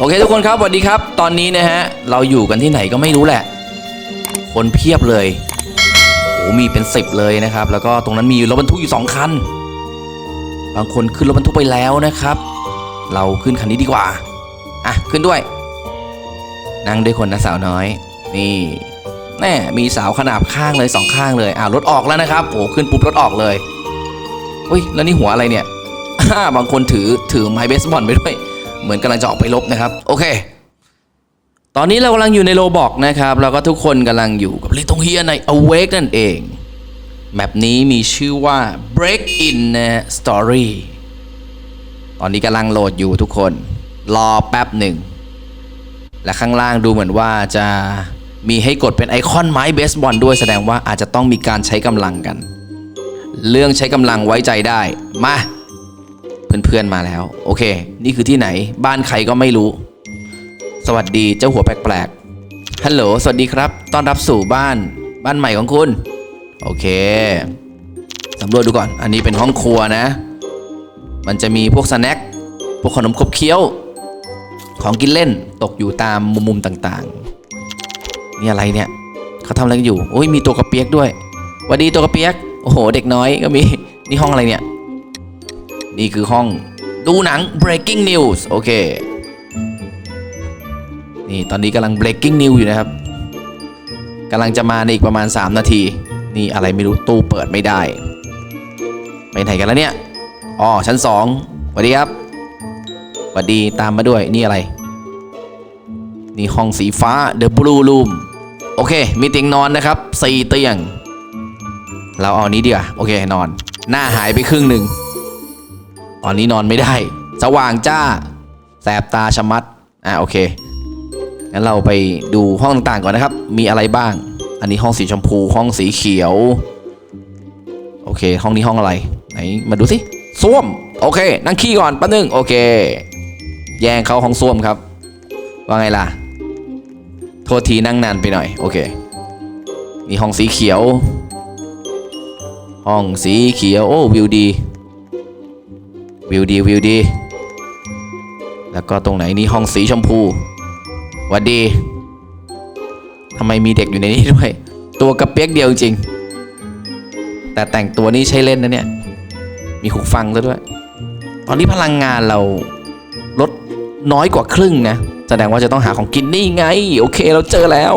โอเคทุกคนครับสวัสดีครับ ตอนนี้นะฮะ เราอยู่กันที่ไหนก็ไม่รู้แหละ คนเพียบเลยโอ้มีเป็นสิบเลยนะครับ แล้วก็ตรงนั้นมีรถบรรทุกอยู่สองคัน บางคนขึ้นรถบรรทุกไปแล้วนะครับ เราขึ้นคันนี้ดีกว่า อะ ขึ้นด้วย นั่งด้วยคนนะสาวน้อย นี่แน่มีสาวขนาบข้างเลยสองข้างเลยอ่ารถออกแล้วนะครับโอ้ขึ้นปุ๊บรถออกเลยอุ้ยแล้วนี่หัวอะไรเนี่ยบางคนถือถือไม้เบสบอลไปด้วย เหมือนกำลังจะออกไปลบนะครับ โอเค ตอนนี้เรากำลังอยู่ในโลบอกนะครับ แล้วก็ทุกคนกำลังอยู่กับลิทงเฮียใน Awake นั่นเอง แมปนี้มีชื่อว่า Break In นะ Story ตอนนี้กำลังโหลดอยู่ทุกคน รอแป๊บหนึ่ง และข้างล่างดูเหมือนว่าจะมีให้กดเป็นไอคอนไม้เบสบอลด้วยแสดงว่าอาจจะต้องมีการใช้กำลังกัน เรื่องใช้กำลังไว้ใจได้ มา เพื่อนๆมาแล้ว โอเค นี่คือที่ไหน บ้านใครก็ไม่รู้ สวัสดีเจ้าหัวแปลกๆฮัลโหลสวัสดีครับต้อนรับสู่บ้านบ้านใหม่ของคุณ โอเคสำรวจดูก่อน อันนี้เป็นห้องครัวนะ มันจะมีพวกสแน็คพวกขนมขบเคี้ยว ของกินเล่นตกอยู่ตามมุมๆต่างๆ นี่อะไรเนี่ยเขาทำอะไรกันอยู่โอ้ยมีตัวกระเปียกด้วยวัสดีตัวกระเปียก โอ้โห เด็กน้อยก็มี นี่ห้องอะไรเนี่ย นี่คือห้องดูหนัง breaking news โอเค นี่ตอนนี้กำลัง breaking news อยู่นะครับกำลังจะมาในอีกประมาณ 3 นาที นี่อะไรไม่รู้ตู้เปิดไม่ได้ ไปไหนกันแล้วเนี่ย อ๋อ ชั้น2สวัสดีครับสวัสดีตามมาด้วยนี่อะไร นี่ห้องสีฟ้า The Blue Room โอเค มีเตียงนอนนะครับ4เตียง เราเอานี้ดีกว่า โอเค นอน หน้าหายไปครึ่งหนึ่ง ตอนนี้นอนไม่ได้ สว่างจ้า แสบตาชะมัด อะโอเค งั้นเราไปดูห้องต่างๆก่อนนะครับ มีอะไรบ้าง อันนี้ห้องสีชมพู ห้องสีเขียว โอเค ห้องนี้ห้องอะไร ไหน มาดูสิส้วม โอเค นั่งขี้ก่อนแป๊บนึง โอเค แย่งเข้าห้องส้วมครับ ว่าไงล่ะ โทษทีนั่งนานไปหน่อย โอเค มีห้องสีเขียว ห้องสีเขียว โอ้วิวดี วิวดีวิวดี แล้วก็ตรงไหนนี่ห้องสีชมพูหวัดดีทำไมมีเด็กอยู่ในนี้ด้วย ตัวกระเปียกเดียวจริง แต่แต่งตัวนี่ใช้เล่นนะเนี่ย มีหูฟังซะด้วย ตอนนี้พลังงานเราลดน้อยกว่าครึ่งนะ แสดงว่าจะต้องหาของกินนี่ไง โอเคเราเจอแล้ว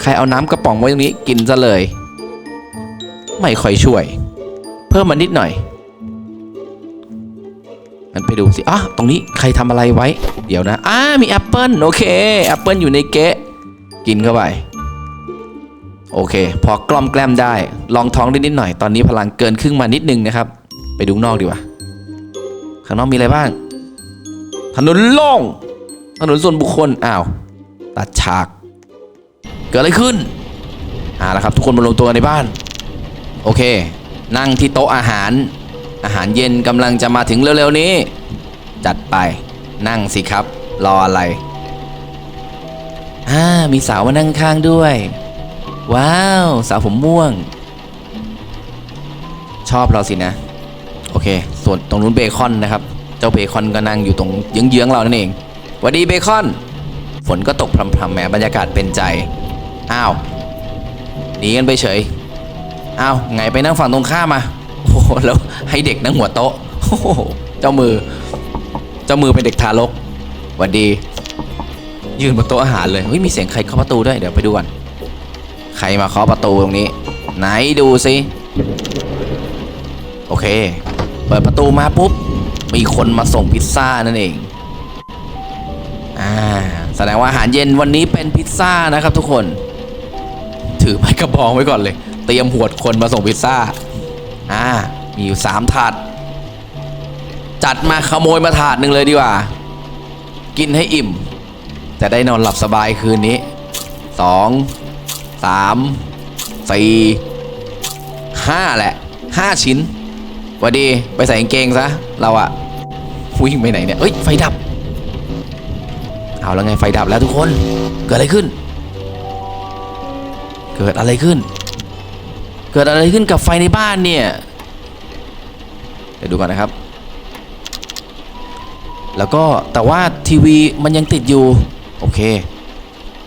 ใครเอาน้ำกระป๋องไว้ตรงนี้กินซะเลย ไม่ค่อยช่วย เพิ่มมานิดหน่อย งั้นไปดูสิอะตรงนี้ใครทำอะไรไว้ เดี๋ยวนะอ่ามีแอปเปิลโอเคแอปเปิลอยู่ในเกะกินเข้าไปโอเค พอกล่อมแกล้มได้ ลองท้องได้นิดหน่อยตอนนี้พลังเกินครึ่งมานิดนึงนะครับ ไปดูนอกดีกว่า ข้างนอกมีอะไรบ้าง ถนนโล่งถนนส่วนบุคคลอ้าวตัดฉาก เกิดอะไรขึ้นอ่าแล้วครับ ทุกคนมารวมตัวกันในบ้าน โอเค นั่งที่โต๊ะอาหาร อาหารเย็นกำลังจะมาถึงเร็วๆนี้ จัดไปนั่งสิครับ รออะไรอ่ามีสาวมานั่งข้างด้วย ว้าว สาวผมม่วง ชอบเราสินะ โอเค ส่วนตรงนู้นเบคอนนะครับ เจ้าเบคอนก็นั่งอยู่ตรงเยื้องๆเรานั่นเองหวัสดีเบคอน ฝนก็ตกพรำๆแหมบรรยากาศเป็นใจ อ้าวหนีกันไปเฉย อ้าวไงไปนั่งฝั่งตรงข้ามมา แล้วให้เด็กนั่งหัวโต๊ะโอ้โหเจ้ามือ เจ้ามือเป็นเด็กทารกหวัสดี ยืนบนโต๊ะอาหารเลยเฮ้ยมีเสียงใครเคาะประตูด้วยเดี๋ยวไปดูก่อนใครมาเคาะประตูตรงนี้ ไหนดูสิโอเค เปิดประตูมาปุ๊บมีคนมาส่งพิซซ่านั่นเองอ่าแสดงว่าอาหารเย็นวันนี้เป็นพิซซ่านะครับทุกคน ถือไม้กระบองไว้ก่อนเลย เตรียมหวดคนมาส่งพิซซ่าอ่า มีอยู่สามถาด จัดมาขโมยมาถาดหนึ่งเลยดีกว่า กินให้อิ่ม จะได้นอนหลับสบายคืนนี้สองสามสี่ห้าแหละห้าชิ้นวัดีไปใส่กางเกงซะ เราอะวิ่งไปไหนเนี่ยเอ้ย ไฟดับ เอาแล้วไงไฟดับแล้วทุกคน เกิดอะไรขึ้น เกิดอะไรขึ้น เกิดอะไรขึ้นกับไฟในบ้านเนี่ย เดี๋ยวดูก่อนนะครับ แล้วก็แต่ว่าทีวีมันยังติดอยู่ โอเค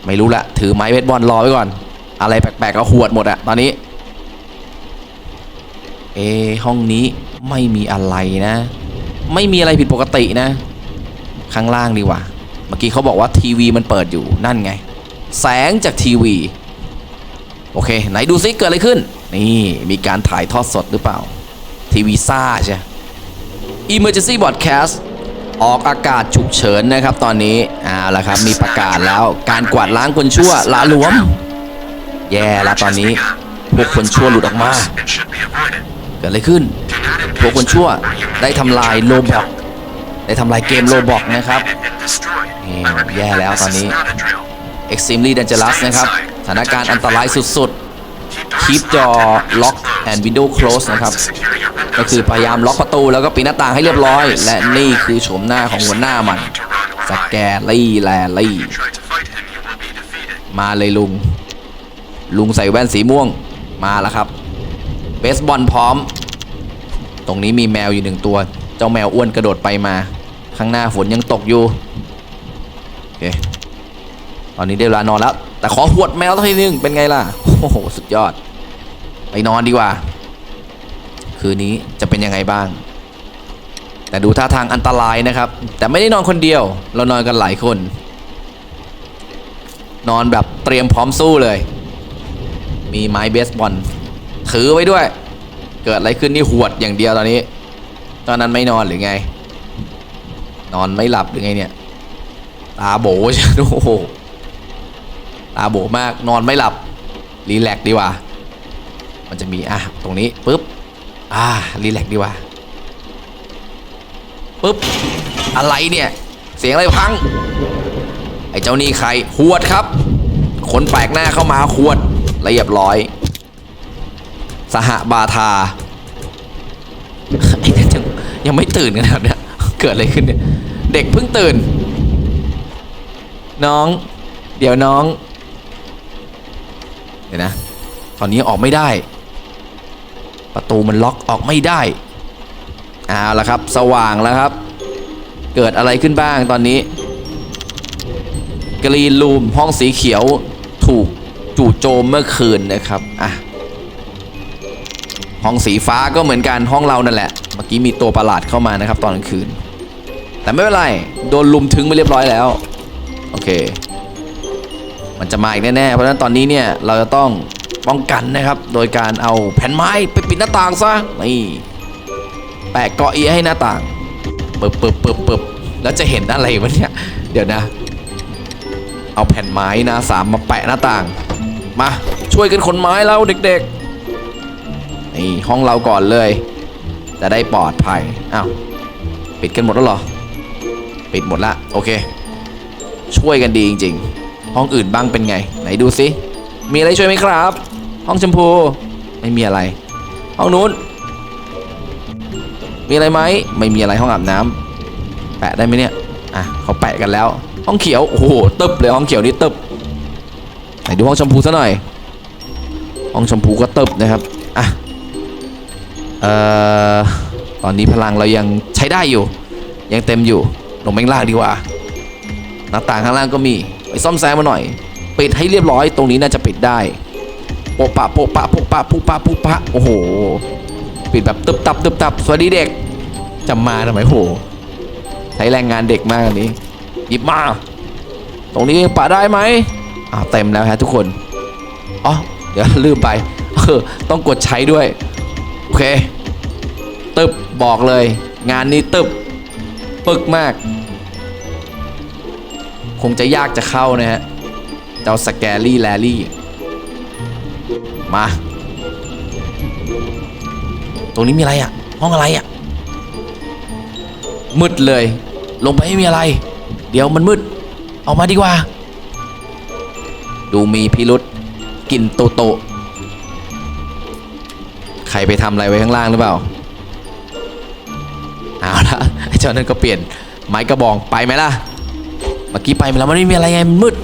ไม่รู้ละถือไม้เบสบอลรอไว้ก่อน อะไรแปลกๆก็หวดหมดอะตอนนี้ เอห้องนี้ไม่มีอะไรนะ ไม่มีอะไรผิดปกตินะ ข้างล่างดีกว่า เมื่อกี้เขาบอกว่าทีวีมันเปิดอยู่นั่นไง แสงจากทีวี โอเค ไหนดูซิเกิดอะไรขึ้น นี่มีการถ่ายทอดสดหรือเปล่า ทีวีซ่าใช่ Emergency Broadcast ออกอากาศฉุกเฉินนะครับตอนนี้เอาและครับมีประกาศแล้วการกวาดล้างคนชั่วละหลวม แย่แล้วตอนนี้พวกคนชั่วหลุดออกมาเกิดอะไรขึ้น พวกคนชั่วได้ทำลายโลบอกได้ทำลายเกมโลบอกนะครับนี่แย่แล้วตอนนี้ Extremely Dangerous นะครับสถานการณ์อันตรายสุดๆ Keep จอ Lock and Window Close นะครับ ก็คือพยายามล็อกประตูแล้วก็ปิดหน้าต่างให้เรียบร้อย และนี่คือโฉมหน้าของหัวหน้ามันสแกลี่แลลี่ มาเลยลุง ลุงใส่แว่นสีม่วงมาแล้วครับ เบสบอลพร้อม ตรงนี้มีแมวอยู่หนึ่งตัว เจ้าแมวอ้วนกระโดดไปมา ข้างหน้าฝนยังตกอยู่โอเคตอนนี้ได้เวลานอนแล้ว แต่ขอหวดแมวสักทีนึงเป็นไงล่ะ โอ้โห สุดยอด ไปนอนดีกว่า คืนนี้จะเป็นยังไงบ้าง แต่ดูท่าทางอันตรายนะครับ แต่ไม่ได้นอนคนเดียว เรานอนกันหลายคน นอนแบบเตรียมพร้อมสู้เลย มีไม้เบสบอลถือไว้ด้วย เกิดอะไรขึ้นนี่หวดอย่างเดียวตอนนี้ ตอนนั้นไม่นอนหรือไง นอนไม่หลับหรือไงเนี่ยตาโบใช่โอ้โหตาโบมากนอนไม่หลับรีแลกดีกว่า มันจะมีอะตรงนี้ปุ๊บอ่ารีแลกซ์ดีว่าปุ๊บอะไรเนี่ย เสียงอะไรพัง ไอ้เจ้านี่ใครหวดครับ คนแปลกหน้าเข้ามาหวดละเอียบร้อย สหบาทาไอ้เนี่ยยังยังไม่ตื่นกันครับเนี่ยเกิดอะไรขึ้นเนี่ยเด็กเพิ่งตื่น น้อง เดี๋ยวน้อง เดี๋ยวนะ ตอนนี้ออกไม่ได้ ประตูมันล็อกออกไม่ได้เอาละครับสว่างแล้วครับ เกิดอะไรขึ้นบ้างตอนนี้ กรีนรูมห้องสีเขียวถูกจู่โจมเมื่อคืนนะครับอะห้องสีฟ้าก็เหมือนกันห้องเรานั่นแหละเมื่อกี้มีตัวประหลาดเข้ามานะครับ ตอนกลางคืน แต่ไม่เป็นไรโดนลุมถึงไปเรียบร้อยแล้ว โอเค มันจะมาอีกแน่ๆเพราะฉะนั้นตอนนี้เนี่ยเราจะต้อง ป้องกันนะครับ โดยการเอาแผ่นไม้ไปปิดหน้าต่างซะนี่แปะเกาะเอียให้หน้าต่างเปิบเปิบเปิบเปิบแล้วจะเห็นอะไรวะเนี่ยเดี๋ยวนะ เอาแผ่นไม้นาสามมาแปะหน้าต่าง มาช่วยกันขนไม้แล้วเด็กๆนี่ห้องเราก่อนเลย จะได้ปลอดภัยอ้าวปิดกันหมดแล้วเหรอปิดหมดละโอเค ช่วยกันดีจริง ๆ ห้องอื่นบ้างเป็นไง ไหนดูสิมีอะไรช่วยไหมครับ ห้องชมพูไม่มีอะไร ห้องนู้น มีอะไรไหมไม่มีอะไรห้องอาบน้ำแปะได้ไหมเนี่ยอะเขาแปะกันแล้ว ห้องเขียวโอ้โหตึบเลยห้องเขียวนี่ตึบไหนดูห้องชมพูซะหน่อย ห้องชมพูก็ตึบนะครับอะเอ่อตอนนี้พลังเรายังใช้ได้อยู่ ยังเต็มอยู่ลงแมงล่างดีกว่าหน้าต่างข้างล่างก็มีไปซ่อมแซมมาหน่อย ปิดให้เรียบร้อยตรงนี้น่าจะปิดได้ ปะปะโปะปะโปะปะปุปะปุปะโอ้โห ปิดแบบตึบตับตึบตับ สวัสดีเด็กจะมาทำไมโหใช้แรงงานเด็กมากอันนี้ หยิบมา ตรงนี้ปะได้ไหมอ้าวเต็มแล้วฮะทุกคนอ๋อเดี๋ยวลืมไปเออต้องกดใช้ด้วย โอเค ตึบบอกเลย งานนี้ตึบปึกมาก คงจะยากจะเข้านะฮะเจ้าสแกรี่แลลี่ มา ตรงนี้มีอะไรอะ ห้องอะไรอะ มืดเลย ลงไปไม่มีอะไร เดี๋ยวมันมืด ออกมาดีกว่า ดูมีพิรุษกินโตโต ใครไปทำอะไรไว้ข้างล่างหรือเปล่า เอาละไอ้เจ้านั่นก็เปลี่ยน ไม้กระบองไปไหมล่ะ เมื่อกี้ไปแล้วมันไม่มีอะไรไงมันมืด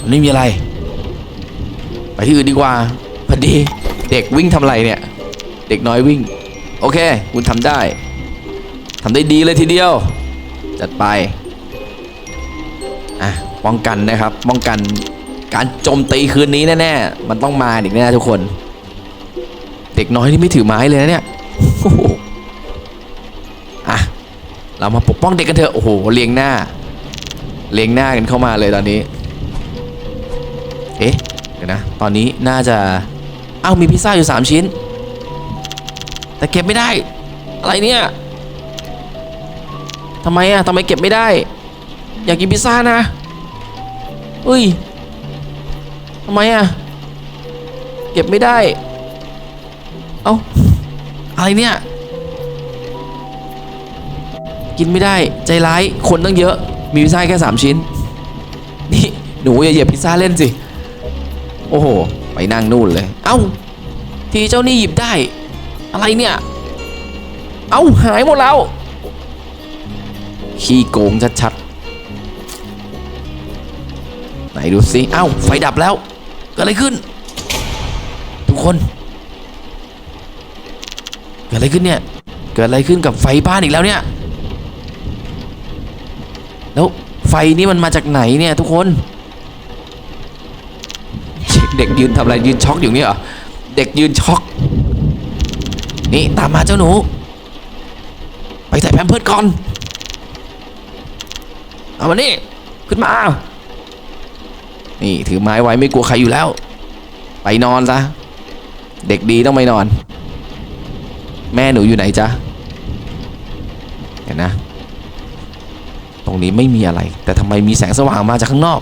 มันไม่มีอะไร ไปที่อื่นดีกว่าพอดีเด็กวิ่งทำไรเนี่ย เด็กน้อยวิ่ง โอเค คุณทำได้ทำได้ดีเลยทีเดียว จัดไปอะป้องกันนะครับ ป้องกันการโจมตีคืนนี้แน่ๆมันต้องมาอีกแน่ทุกคน เด็กน้อยนี่ไม่ถือไม้เลยนะเนี่ยอะเรามาปกป้องเด็กกันเถอะโอ้โหเลียงหน้าเลียงหน้ากันเข้ามาเลยตอนนี้ ดี๋ยวนะ ตอนนี้น่าจะ เอ้ามีพิซซ่าอยู่ 3 ชิ้น แต่เก็บไม่ได้ อะไรเนี่ยทำไมอะทำไมเก็บไม่ได้ อยากกินพิซซ่านะเฮ้ยทำไมอะเก็บไม่ได้ เอ้า อะไรเนี่ย กินไม่ได้ใจร้ายคนตั้งเยอะ มีพิซซ่าแค่ 3 ชิ้น นี่ หนูอย่าเหยียบพิซซ่าเล่นสิ โอ้โห ไปนั่งนู่นเลย เอ้า ทีเจ้านี่หยิบได้ อะไรเนี่ย เอ้า หายหมดแล้ว ขี้โกงชัดๆ ไหนดูสิ เอ้า ไฟดับแล้ว เกิดอะไรขึ้น ทุกคน เกิดอะไรขึ้นเนี่ย เกิดอะไรขึ้นกับไฟบ้านอีกแล้วเนี่ย แล้วไฟนี่มันมาจากไหนเนี่ยทุกคน เด็กยืนทำอะไรยืนช็อกอยู่เนี่ยเหรอเด็กยืนช็อก นี่ตามมาเจ้าหนู ไปใส่แพมเพิร์ดก่อน เอามานี่ ขึ้นมา นี่ถือไม้ไว้ไม่กลัวใครอยู่แล้ว ไปนอนซะ เด็กดีต้องไปนอน แม่หนูอยู่ไหนจ๊ะ เห็นนะ ตรงนี้ไม่มีอะไร แต่ทำไมมีแสงสว่างมาจากข้างนอก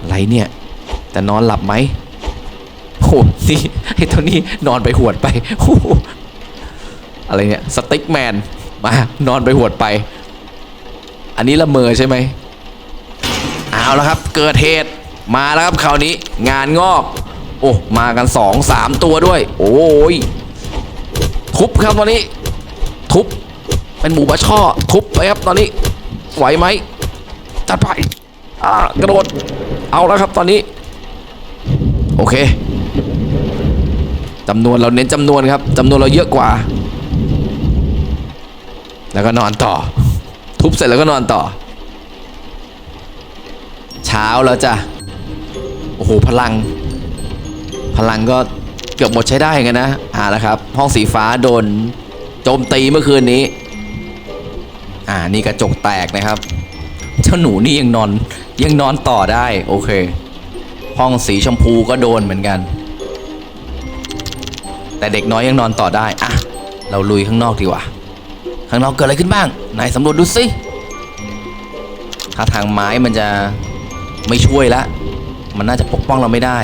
อะไรเนี่ย แต่นอนหลับไหมโหนี่ไอ้ตัวนี้นอนไปหวดไปโอ้อะไรเนี่ยสติ๊กแมนมานอนไปหวดไป อันนี้ละเมอใช่ไหมเอาแล้วครับ เกิดเหตุมาแล้วครับคราวนี้งานงอก โอ้มากันสองสามตัวด้วย โอ้ยทุบครับตอนนี้ ทุบเป็นหมูบะช่อ ทุบไปครับตอนนี้ไหวไหมจัดไปอ่ากระโดดเอาแล้วครับตอนนี้ โอเคจำนวนเราเน้นจำนวนครับจำนวนเราเยอะกว่า แล้วก็นอนต่อ ทุบเสร็จแล้วก็นอนต่อ เช้าแล้วจ้ะโอ้โหพลัง พลังก็เกือบหมดใช้ได้กันนะอ่าแล้วครับ ห้องสีฟ้าโดนโจมตีเมื่อคืนนี้ อ่านี่กระจกแตกนะครับ เจ้าหนูนี่ยังนอนยังนอนต่อได้ โอเค ห้องสีชมพูก็โดนเหมือนกัน แต่เด็กน้อยยังนอนต่อได้อะเราลุยข้างนอกดีกว่า ข้างนอกเกิดอะไรขึ้นบ้างนายสำรวจดูสิถ้าทางไม้มันจะไม่ช่วยละ มันน่าจะปกป้องเราไม่ได้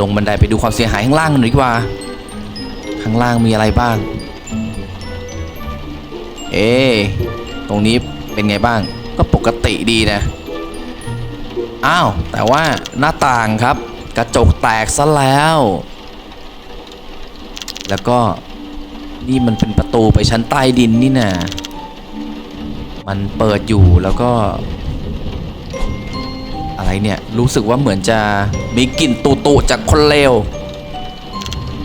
ลงบันไดไปดูความเสียหายข้างล่างหน่อยดีกว่า ข้างล่างมีอะไรบ้าง เอ๊ตรงนี้เป็นไงบ้าง ก็ปกติดีนะ อ้าว แต่ว่าหน้าต่างครับ กระจกแตกซะแล้ว แล้วก็นี่มันเป็นประตูไปชั้นใต้ดินนี่นะมันเปิดอยู่แล้วก็ อะไรเนี่ย รู้สึกว่าเหมือนจะมีกลิ่นตุตุๆจากคนเลว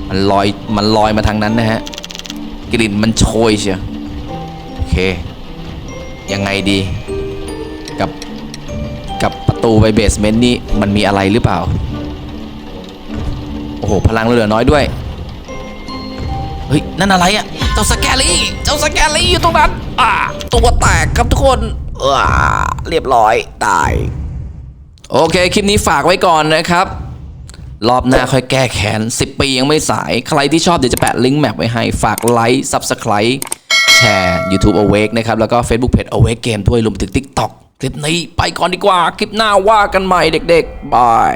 มันลอยมันลอยมาทางนั้นนะฮะ กลิ่นมันโชยเชียวโอเค ยังไงดี ตูไปเบสเมนต์นี่มันมีอะไรหรือเปล่า โอ้โห พลังเราเหลือน้อยด้วย เฮ้ย นั่นอะไรอะเจ้าสแกลี่ เจ้าสแกลี่อยู่ตรงนั้น อ่า ตัวแตกครับทุกคนอ่าเรียบร้อย ตาย โอเค คลิปนี้ฝากไว้ก่อนนะครับ รอบหน้าค่อยแก้แค้น 10 ปียังไม่สาย ใครที่ชอบเดี๋ยวจะแปะลิงก์แมปไว้ให้ ฝากไลค์ Subscribe แชร์ YouTube Awake นะครับ แล้วก็ Facebook Page Awake Game ด้วยรวมถึง TikTok คลิปนี้ไปก่อนดีกว่า คลิปหน้าว่ากันใหม่เด็กๆ บาย